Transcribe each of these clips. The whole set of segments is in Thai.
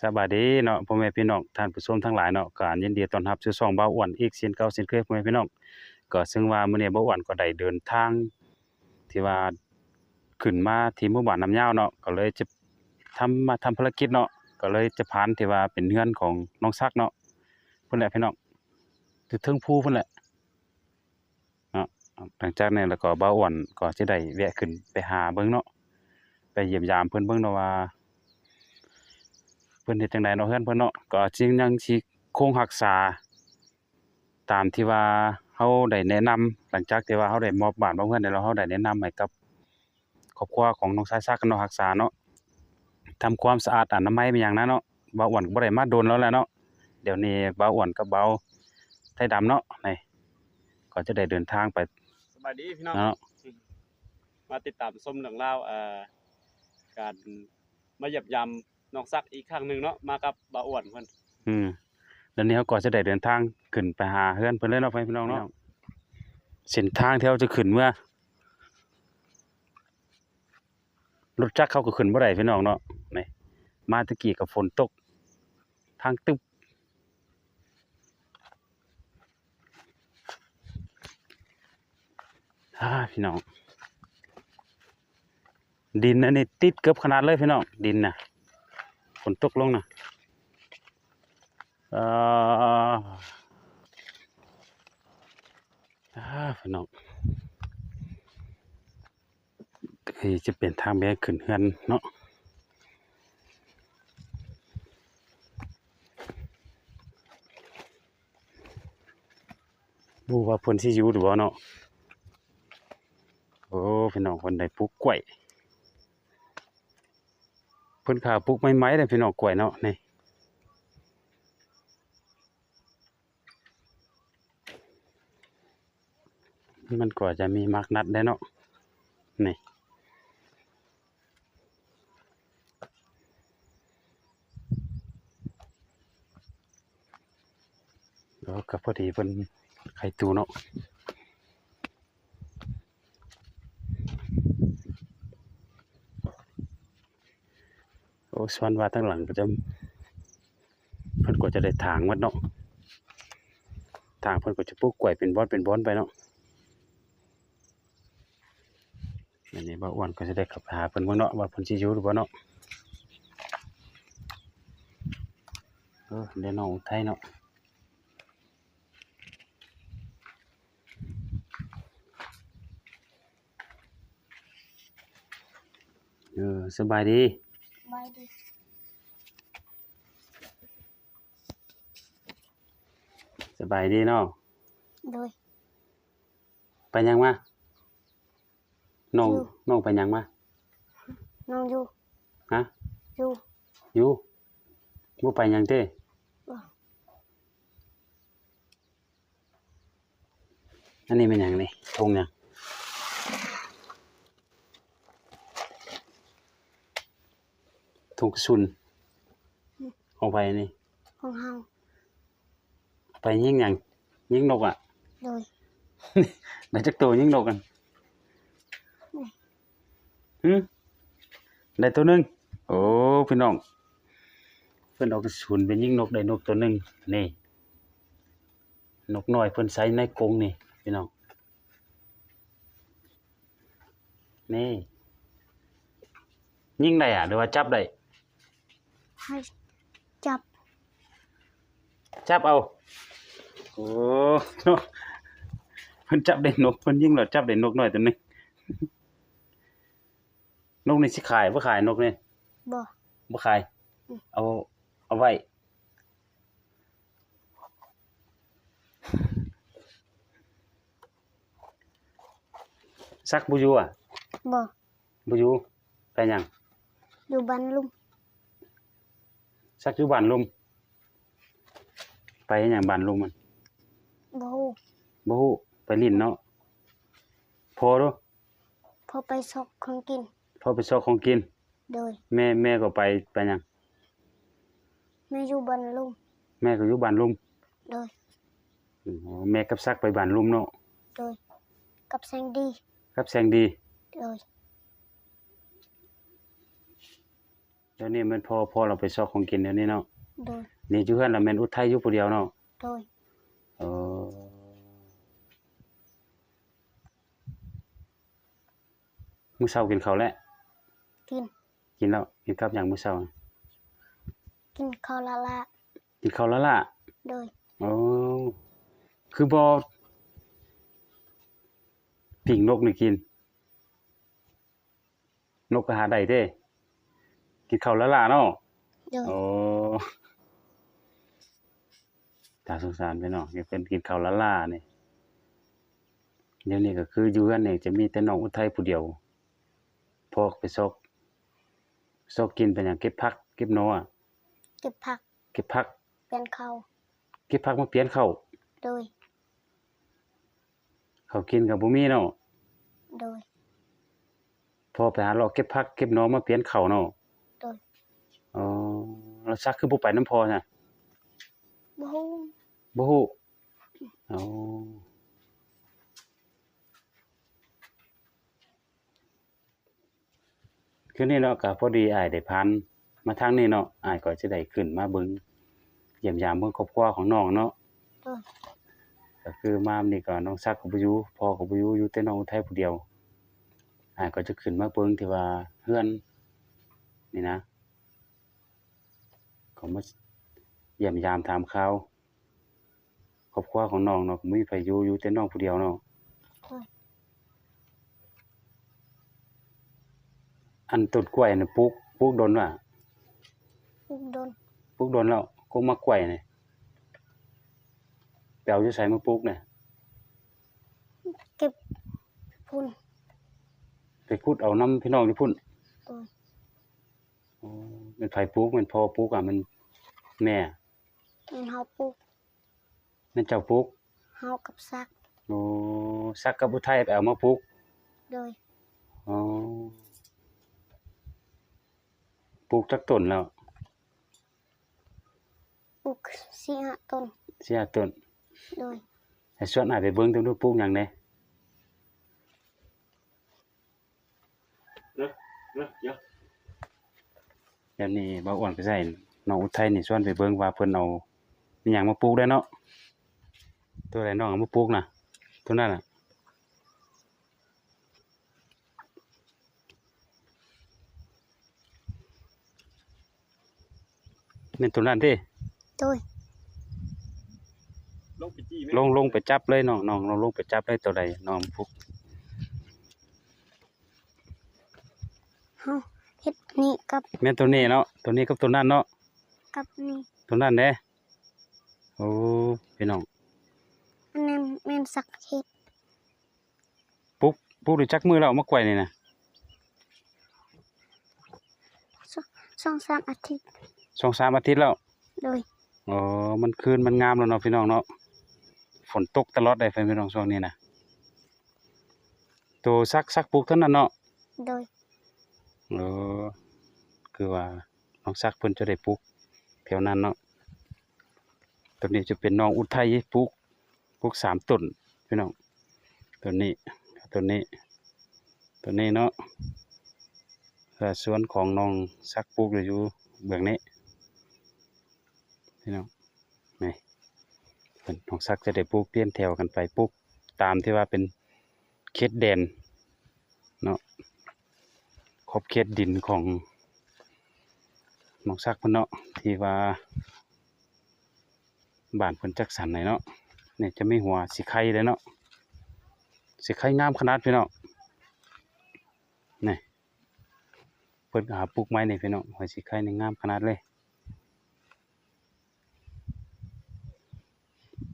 สบายดีเนาะพ่อแม่พี่น้องท่านผู้ชมทั้งหลายเนาะก็ยินดีต้อนรับสู่ช่องเบาอ้วนอีกเช่นเก่าเช่นเคยพ่อแม่พี่น้องก็ซึ่งว่ามื้อนี้เบาอ้วนก็ได้เดินทาง ที่ว่าขึ้นมาที่หมู่บ้านน้ำยาวเนาะก็เลยจะทำมาทำภารกิจเนาะก็เลยจะพานที่ว่าเป็นเฮือนของน้องซักเนาะเพิ่นแหละพี่น้องอยู่เทิงภูเพิ่นแหละเนาะหลังจากนั้นแล้วก็เบาอ้วนก็สิได้แวะขึ้นไปหาเบิ่งเนาะไปเยี่ยมยามเพิ่นเบิ่งเนาะว่า พิ่นเฮ็ดจังไดเนาะเฮือนเพิ่นเนาะก็จริงยังสิคงรักษา ตามที่ว่าเฮาได้แนะนำหลังจากที่ว่าเฮาได้มอบบ้านมอบเฮือนให้แล้วเฮาได้แนะนำให้กับครอบครัวของน้องชายซักกันเนาะรักษาเนาะทำความสะอาดอนามัยเป็นหยังนะเนาะบ่าวอ้วนก็บ่ได้มาโดนแล้วแหละเนาะเดี๋ยวนี้บ่าวอ้วนกับเบาไทยดำเนาะนี่ก็จะได้เดินทางไปสบายดีพี่น้องเนาะมาติดตามชมเรื่องราวเอ่อการมาเยียบยาม นองซักอีกครั้งหนึ่งเนาะมากับบ่าวอ้วนเพิ่นอืมแล้วนี้เขาก็จะได้เดินทางขึ้นไปหาเฮือนเพิ่อนเลยเนาะพี่น้องเนาะเส้นทางที่เราจะขึ้นเมื่อรถจักรเขาก็ขึ้นบ่อได้พี่น้องเนาะนี่มาตะกี้ก็ฝนตก ทางตึบฮ่าพี่น้อง ดินอันนี้ติดเกือบขนาดเลยพี่น้องดินน่ะ ฝนตกลงนะอ่าอ่าพี่น้องคือจะเป็นทางแบกขึ้นเฮือนเนาะดูว่าเพิ่นสิอยู่หรือบ่เนาะโอ้พี่น้องเพิ่นได้ปลูกกล้วย เพิ่นขาปลูกไม้ๆเลยพี่น้องกล้วยเนาะนี่มันก็จะมีมักนัดได้เนาะนี่แล้วก็พอดีเป็นไข่ตูเนาะ อ้สวนว่าทั้งหลังก็จะเพิ่นก็จะได้ถางวัดเนาะทางเพิ่นก็จะปลูกกล้วยเป็นบอนเป็นบอนไปเนาะอันนี้บ่าวอ้วนก็จะได้ขับหาเพิ่นบ่เนาะว่าเพิ่นสิอยู่หรือบ่เนาะเออเดี๋ยวน้องอุทัยเนาะเออสบายดี ดีสบายดีเนาะโดย ไปยังมาน้องอยู่ น้องไปยังมาน้องอยู่ฮะอยู่อยู่บ่ไปยังเด้บ่อันนี้เป็นหยังนี่ทงหยัง ทงกระสุนเอาไปนี่ของเฮาไปยิงหยังยิงนกอะโดยได้จักตัวยิงนกกันหืมได้ตัวหนึงโอ้พี่น้องเพิ่นเอากระสุนไปยิงนกได้นกตัวหนึงนี่นกน้อยเพิ่นใส่ในกรงนี่พี่น้องนี่ยิงได้อะหรือว่าจับได้ ให้จับจับเอา โอ้เพิ่นจับได้นกเพิ่นยิงแล้วจับได้นกน้อยตัวหนึงนกนี่สิขายบ่ขายนกนี่บ่บ่ขายอืมเอาเอาไว้สักบ่อยู่อะบ่บ่อยู่ไปหยังอยู่บ้านลุง สักอยู่บ้านลุมไปหยังบ้านลุมมันบ่ฮู้บ่ฮู้ไปลิ้นเนาะพอเด้อพอไปซอกของกิน พอไปซอกของกิน โดยแม่แม่ก็ไปไปหยัง แม่อยู่บ้านลุงแม่ก็อยู่บ้านลุมโดยอ๋อแม่กับซักไปบ้านลุมเนาะโดยกับแสงดีกับแสงดี โดย แล้วนี่แม่นพอพอเราไปซอกของกินเดี๋ยวนี้เนาะโดยนี่อยู่เฮือนแล้วแม่นอุทัยอยู่ผู้เดียวเนาะโดยเออมื้อเช้ากินข้าวแล้วกินกินแล้วกินกับหยังมื้อเช้ากินข้าวละละกินข้าวแล้วล่ะโดยอ๋อคือบ่ปิ้งนกนี่กิน นกก็หาได้เด้ กินข้าวแล้วล่ะเนาะโดยโอ้ตาสงสารไปเนาะอย่าเพิ่นกินข้าวละล่านี่เดี๋ยวนี้ก็คืออยู่กันนี่จะมีแต่น้องอุทัยผู้เดียวพอไปซอกซอกกินเป็นหยังเก็บผักเก็บหนออะเก็บผักเก็บผัก เป็นข้าวเก็บผักมาเปลี่ยนข้าวโดยข้าวกินก็บ่มีเนาะโดย พอไปหาเลาะเก็บผัก เก็บหนอมาเปลี่ยนข้าวเนาะโดย อ๋อแล้วซักคือบ่ไปนํพอน่ะบ่ฮู้บ่ฮู้อ๋อคือนี่เนาะก็พอดีอ้ายได้ผ่านมาทางนี้เนาะอ้ายก็สิได้ขึ้นมาเบิ่งเยี่ยมยามเบิ่งครอบครัวของน้องเนาะโดยก็คือมามนี่ก็น้องซักก็บ่อยู่พ่อก็บ่อยู่อยู่แต่น้องอุทัยผู้เดียวอ้ายก็จะขึ้นมาเบิ่งที่ว่าเฮือนนี่นะ ก็มาเยี่ยมยามถามข่าวครอบครัวของน้องเนาะก็บ่มีไผอยู่อยู่แต่น้องผู้เดียวเนาะโดยอันต้นกล้วยน่ะปลูกปลูกดนว่ะลูกโดนปลูกดนแล้วก็มากล้วยนี่ไปเอาอยู่ไสมาปลูกเนี่ยเก็บพุ่น ไปขุดเอานํพี่น้องอยู่พุ่นโดยอ๋อ เป็นไผปลูกแม่นพ่อปลูกอะมันแม่มันเฮาปลูกแม่นเจ้าปลูกเฮากับซักโอ้ซักกับผู้ไทยไปเอามาปลูกโดยอ๋อปลูกจักต้นแล้วปลูกสี่ห้าต้นเสียต้นโดยให้ชวนอ้ายไปเบิ่งเบิ่งดูปลูกหยังแหน่เนอะเนอะเดี๋ยวเดี๋ยวนี้บ่าวอ้วนก็ใช้น้องอุทัยนี่ชวนไปเบิ่งว่าเพิ่นเอาอิหยังมาปลูกได้เนาะตัวใดน้องเอามาปลูกน่ะตัวนั้นน่ะแม่นตัวนั้นเด้โดยลงไปจี้ไหมลงลงไปจับเลยน้องน้องลงลงไปจับเลยตัวใดน้องพุกเฮา เฮ็ดนี่กับแม่นตัวนี้เนาะตัวนี้กับตัวนั้นเนาะกับนี่ตัวนั้นเด้โอ้พี่น้องอันนั้นแม่นสักเฮ็ดปลุกปลุกด้วยจักมือแล้วเอามาไกวนี่นะสองสามอาทิตย์สองสามอาทิตย์แล้วโดยอ๋อมันคืนมันงามแล้วเนาะพี่น้องเนาะฝนตกตลอดได้พี่น้องช่วงนี้นะตัวซักซักปลูกเท่านั้นเนาะโดย เออคือว่าน้องซักเพิ่นจะได้ปลูกแถวนั้นเนาะตัวนี้จะเป็นน้องอุทัยปลูกปลูกสามต้นพี่น้องตัวนี้ตัวนี้ตัวนี้เนาะสวนของน้องซักปลูกอยู่เบื้องนี้พี่น้องนี่เพิ่นน้องซักจะได้ปลูกเปลี่ยนแถวกันไปปลูกตามที่ว่าเป็นเขตแดนเนาะ ขอบเขตดินของหมองซักพนเนาะที่ว่าบ้านเพิ่นจักสรรไหนเนาะเนี่ยจะไมีหัวสีไข่เลยเนาะสีไข่งามขนาดพี่เนาะนี่เพิ่นหาปลูกไม้นี่พี่เนาะหัวสีไข่นี่งามขนาดเลย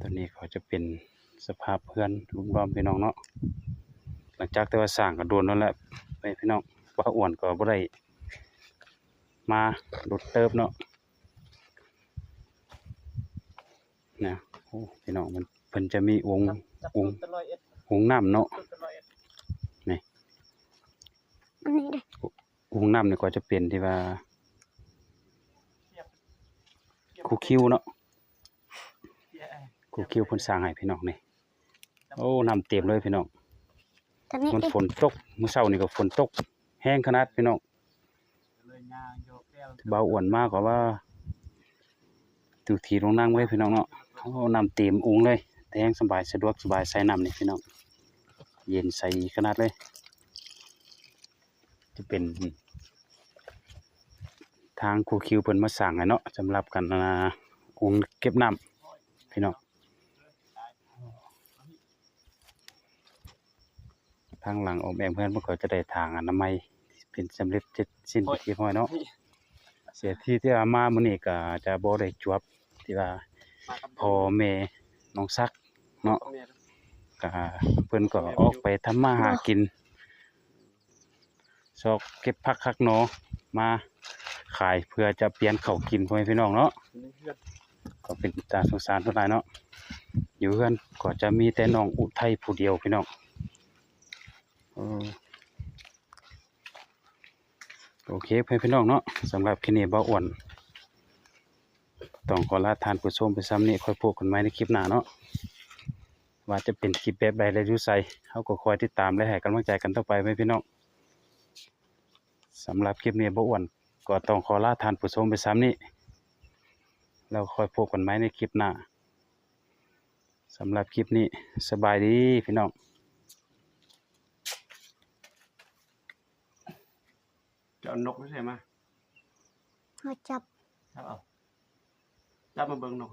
ตอนนี้เขาจะเป็นสภาพเพื่อนลุมล้อมพี่น้องเนาะหลังจากที่ว่าสร้างก็โดนแล้วแหละไปพี่น้อง ว่าอ้วนก็บ่ได้มาโดดเติบเนาะนะโอ้พี่น้องมันเพิ่นจะมีองค์จับองค์ต้นตะลอยเอ็ดองค์น้ำเนาะต้นตะลอยเอ็ดอันนี้เด้องค์น้ำนี่ก็จะเป็นที่ว่าคูคิวเนาะเหี้ยไอ้คูคิวเพิ่นสร้างให้พี่น้องนี่โอ้น้ำเต็มเลยพี่น้องตอนนี้มันเด้ฝนตกมื้อเช้านี่ก็ฝนตก แห้งขนาดพี่น้องเบาอ้วนมากกว่าว่าตุทีลงนั่งไว้พี่น้องเนาะเขานำเต็มอุงเลยแทงสบายสะดวกสบายใส่น้ำนี่พี่น้องเย็นใส่ขนาดเลย จะเป็น ทางครูคิวเพิ่นมาสั่งให้เนาะสำหรับกันนะอุงเก็บน้ำพี่น้อง ทางหลังออกแบบเพื่อนเพิ่นก็จะได้ทางอนามัยเป็นสำเร็จเสร็จสิ้นพิธีพ้อยเนาะเสียที่ที่ว่ามามื้อนี้ก็จะบ่ได้จวบที่ว่ามากับพ่อแม่น้องซักเนาะแม่ก็เพิ่นก็ออกไปทำมาหากินซอกเก็บผักคักหนอมาขายเพื่อจะเปลี่ยนข้าวกินพ่อแม่พี่น้องเนาะนี่เพื่อนก็เป็นตาสงสารเท่าไหร่เนาะอยู่เฮือนก็จะมีแต่น้องอุทัยผู้เดียวพี่น้องเออ โอเคเพื่อนพี่น้องเนาะสำหรับคลิปนี้บ่อ้วนต้องขอลาทานผู้ชมไปซ้ำนี้ค่อยพบกันใหม่ในคลิปหน้าเนาะว่าจะเป็นคลิปแบบใดและยูไสเฮาก็คอยติดตามและให้กำลังใจกันต่อไปไว้พี่น้องสำหรับคลิปนี้บ่อ้วนก็ต้องขอลาทานผู้ชมไปซ้ำนี้แล้วค่อยพบกันใหม่ในคลิปหน้าสำหรับคลิปนี้สบายดีพี่น้อง จะ เอานกไม่ใช่ไหมเขาจับ จับเอาจับมาเบิ่งนก